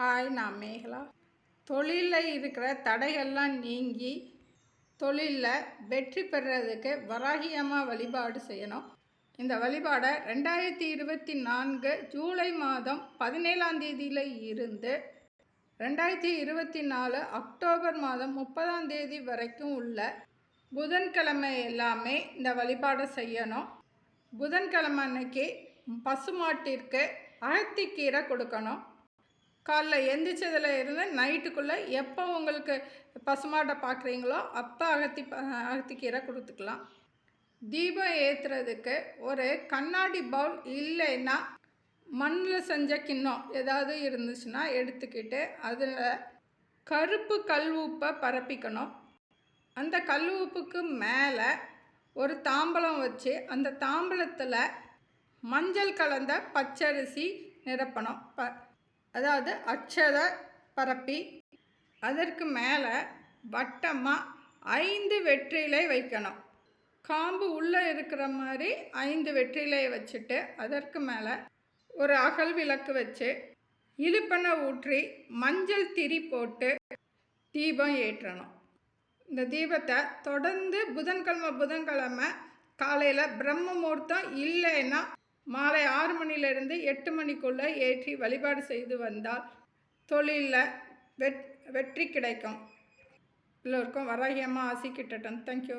Hi நான் மேகலா. தொழிலில் இருக்கிற தடைகள்லாம் நீங்கி தொழிலில் வெற்றி பெறுறதுக்கு வராகியமாக வழிபாடு செய்யணும். இந்த வழிபாடை ரெண்டாயிரத்தி இருபத்தி நான்கு ஜூலை மாதம் பதினேழாம் தேதியில் இருந்து ரெண்டாயிரத்தி இருபத்தி நாலு அக்டோபர் மாதம் முப்பதாம் தேதி வரைக்கும் உள்ள புதன்கிழமை எல்லாமே இந்த வழிபாடை செய்யணும். புதன்கிழமை அன்னைக்கு பசுமாட்டிற்கு அகத்திக்கீரை கொடுக்கணும். காலைல எந்திரிச்சதில் இருந்து நைட்டுக்குள்ளே எப்போ உங்களுக்கு பசுமாட்டை பார்க்குறீங்களோ அப்போ அகத்தி அகத்திக்கீரை கொடுத்துக்கலாம். தீபம் ஏற்றுறதுக்கு ஒரு கண்ணாடி பவுல் இல்லைன்னா மண்ணில் செஞ்ச கிண்ணம் ஏதாவது இருந்துச்சுன்னா எடுத்துக்கிட்டு அதில் கருப்பு கல் உப்பை பரப்பிக்கணும். அந்த கல் உப்புக்கு மேலே ஒரு தாம்பலம் வச்சு அந்த தாம்பலத்தில் மஞ்சள் கலந்த பச்சரிசி நிரப்பணும். ப அதாவது அச்சதை பரப்பி அதற்கு மேலே வட்டமாக ஐந்து வெற்றிலை வைக்கணும். காம்பு உள்ளே இருக்கிற மாதிரி ஐந்து வெற்றிலையை வச்சுட்டு அதற்கு மேலே ஒரு அகல் விளக்கு வச்சு இழுப்பனை ஊற்றி மஞ்சள் திரி போட்டு தீபம் ஏற்றணும். இந்த தீபத்தை தொடர்ந்து புதன்கிழமை புதன்கிழமை காலையில் பிரம்ம முகூர்த்தம் இல்லைன்னா மாலை ஆறு மணிலேருந்து எட்டு மணிக்குள்ளே ஏற்றி வழிபாடு செய்து வந்தால் தொழிலில் வெட் வெற்றி கிடைக்கும். எல்லோருக்கும் வராகியமாக ஆசி கிட்டட்டும் தேங்க்யூ